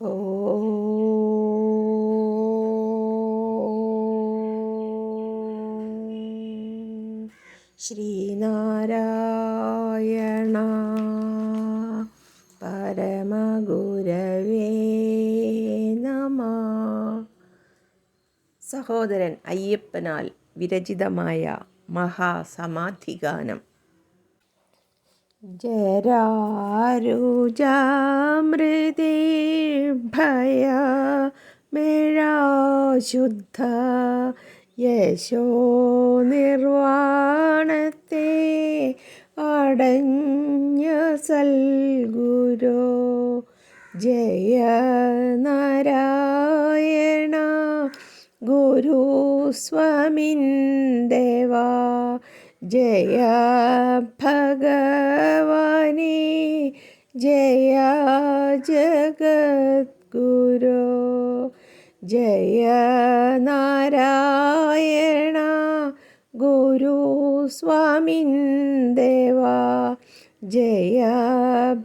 ശ്രീനാരായണ പരമഗുരവേ നമ. സഹോദരൻ അയ്യപ്പനാൽ വിരചിതമായ മഹാസമാധിഗാനം. ജരാരുജാമൃതിഭയ മേഴാശുദ്ധ യശോ നിർവാണത്തെ അടഞ്ഞ സൽഗുരോ ജയ നാരായണ ഗുരു സ്വാമിൻ ദേവാ ജയ ഭഗവാനേ ജയ ജഗദ്ഗുരു ജയ നാരായണ ഗുരു സ്വാമിൻ ദേവാ ജയ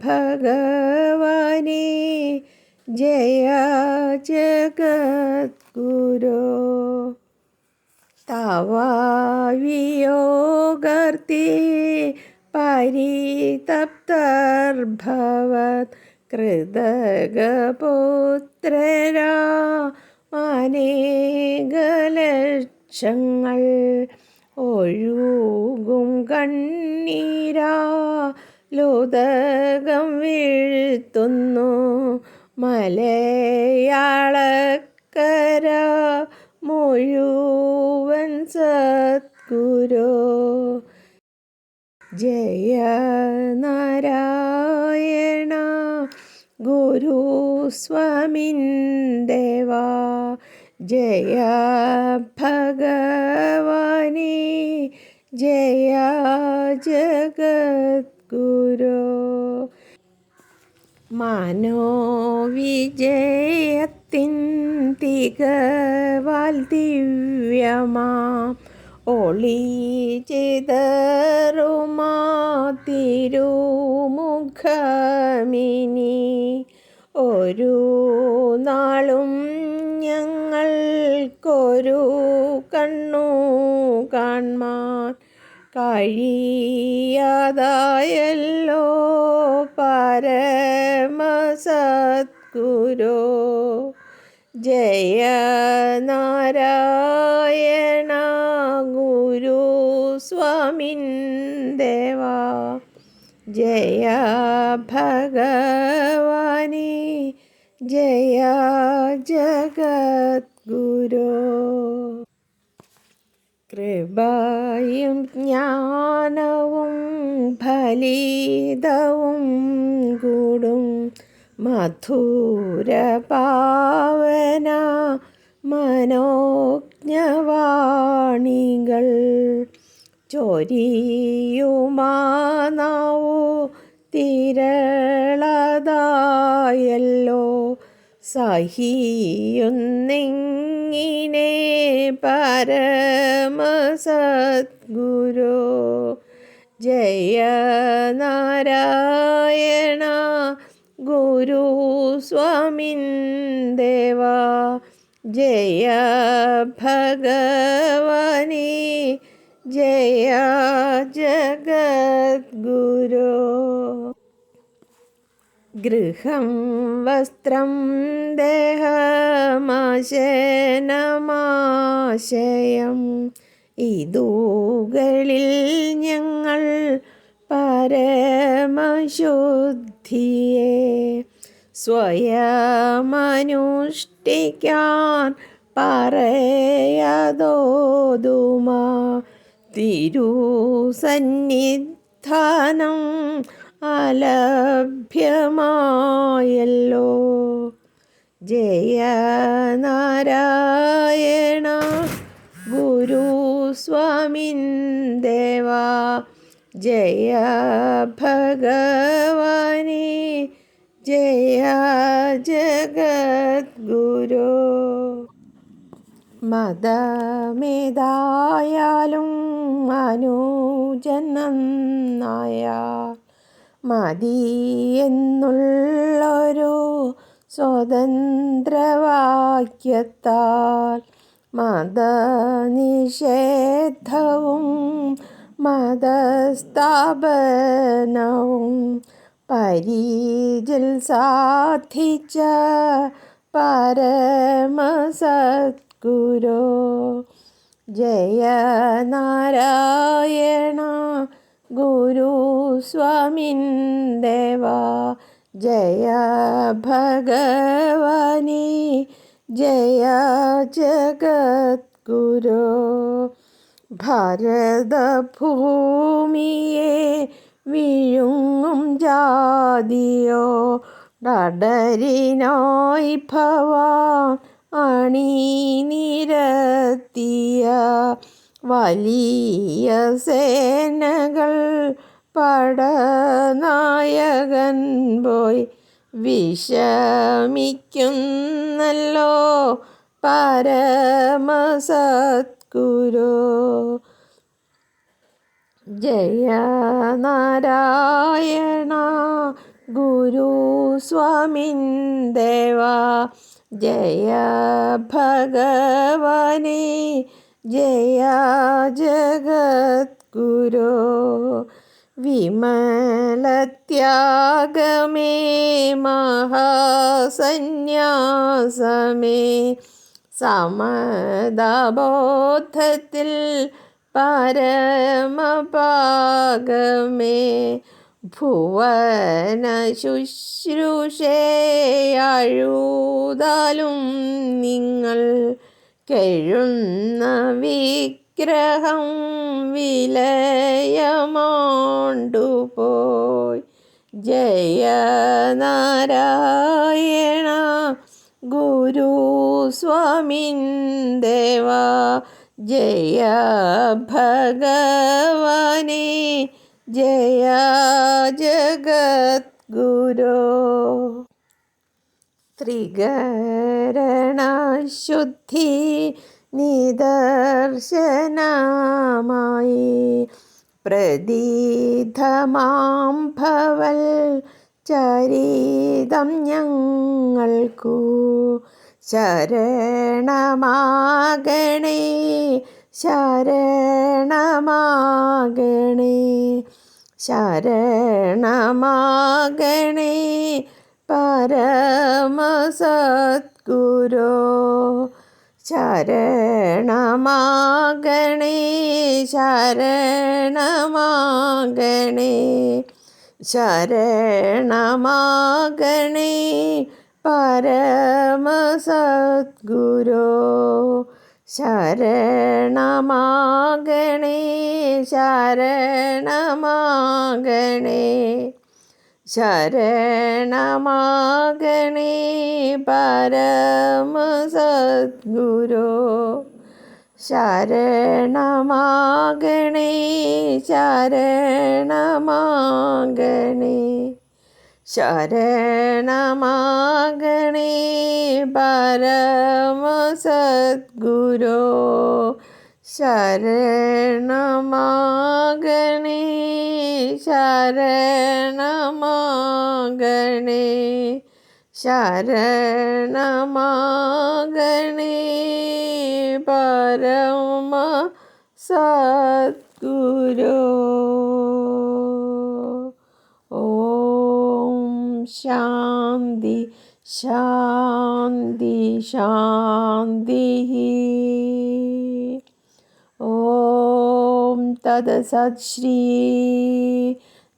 ഭഗവാനേ ജയ ജഗദ്ഗുരോ. തവ വിയോഗർത്തി പരിതപ്തർഭവത് കൃതകപുത്രരാ അനേകലക്ഷങ്ങൾ ഒഴുകും കണ്ണീരാ ലോതകം വീഴ്ത്തുന്നു മലയാളക്കര മുഴുവൻ സദ്ഗുരു. ജയ നാരായണ. ഗുരു സ്വാമിൻ ദേവാ. ജയ ഭഗവാനേ. ജയ ജഗദ്ഗുരു. മനോവിജയത്തിൻ തികവാൽ ദിവ്യമാം ഒളി ചിതറുമാ ഒരു നാളും ഞങ്ങൾക്കൊരു കണ്ണു കാൺമാൻ കഴിയാതായല്ലോ പരമസദ്ഗുരോ. ജയ നാരായണ ഗുരു സ്വാമിൻ ദേവാ. ജയ ഭഗവാനി ജയ ജഗത് ഗുരു കൃപയും ജ്ഞാനവും ഫലിതവും കൂടും മധുരപാവന മനോജ്ഞവാണികൾ ചൊരിയുമാനാവോ തിരളതായല്ലോ സഹിയുന്നിങ്ങിനെ പരമസദ്ഗുരു ജയ നാരായണ ഗുരു സ്വാമിൻ ദേവാ ജയ ഭഗവാനി ജയ ജഗദ്ഗുരു. ഗൃഹം വസ്ത്രം ദേഹമാശനമാശയം. ഇതൂകളിൽ ഞങ്ങൾ പരമശുദ്ധിയെ സ്വയമനുഷ്ഠിക്കാൻ പറയാതോതുമാ. തിരുസന്നിധാനം അലഭ്യമായല്ലോ. ജയ നാരായണ ഗുരു ദേവാ. ജയ ഭഗവാനേ ജയ ജഗദ്ഗുരു. മതമേതായാലും അനുജൻ നന്നായ മതി എന്നുള്ളൊരു സ്വതന്ത്രവാക്യത്താൽ മതനിഷേധവും മതസ്ഥാപനവും പരീജിൽ സാധിച്ച പരമസദ്ഗുരു. ജയ നാരായണ ഗുരു സ്വാമിൻ ദേവ. ജയ ഭഗവാനി. ജയ ജഗദ്ഗുരു. ഭാരതഭൂമിയെ വിഴുങ്ങും ജാതിയോ ഡഡരിനായി ഭവാൻ അണിനിരത്തിയ വലിയ സേനകൾ പടനായകൻ പോയി വിഷമിക്കുന്നല്ലോ പരമസദ്ഗുരു ജയ നാരായണ. ഗുരു സ്വാമിൻ ദേവ. ജയ ഭഗവാനി. ജയ ജഗദ്ഗുരു. വിമലത്യാഗമേ. മഹാസന്യാസമേ. സമദബോധത്തിൽ പരമപാകമേ ഭുവന ശുശ്രൂഷയാഴുതാലും നിങ്ങൾ കെഴുന്ന വിഗ്രഹം വിലയമാണ്ടുപോയി ജയ നാരായണ ഗുരു സ്വാമിൻ ദേവ ജയ ഭഗവാനെ ജയ ജഗദ്ഗുരു. ത്രികരണശുദ്ധി നിദർശനമായി പ്രദീധമാം ഭവൽ ചരിതം ഞങ്ങൾക്കു ശരണമാകണേ ശരണമാകണേ ശരണമാകണേ പരമസദ്ഗുരു. ശരണമാകണേ ശരണമാകണേ ശരണമാകണേ. പരമസദ്ഗുരോ ശരണമാകണേ ശരണമാകണേ. ശരണമാകണേ പരമസദ്ഗുരു. ശരണമാകണേ ശരണമാകണേ ശരണമാകണേ പരമസദ്ഗുരു ശരണമാകണേ ശരണമാകണേ. शरणमागणे परम सद्गुरो। ॐ शान्ति शान्ति शान्तिः। ॐ तदसश्री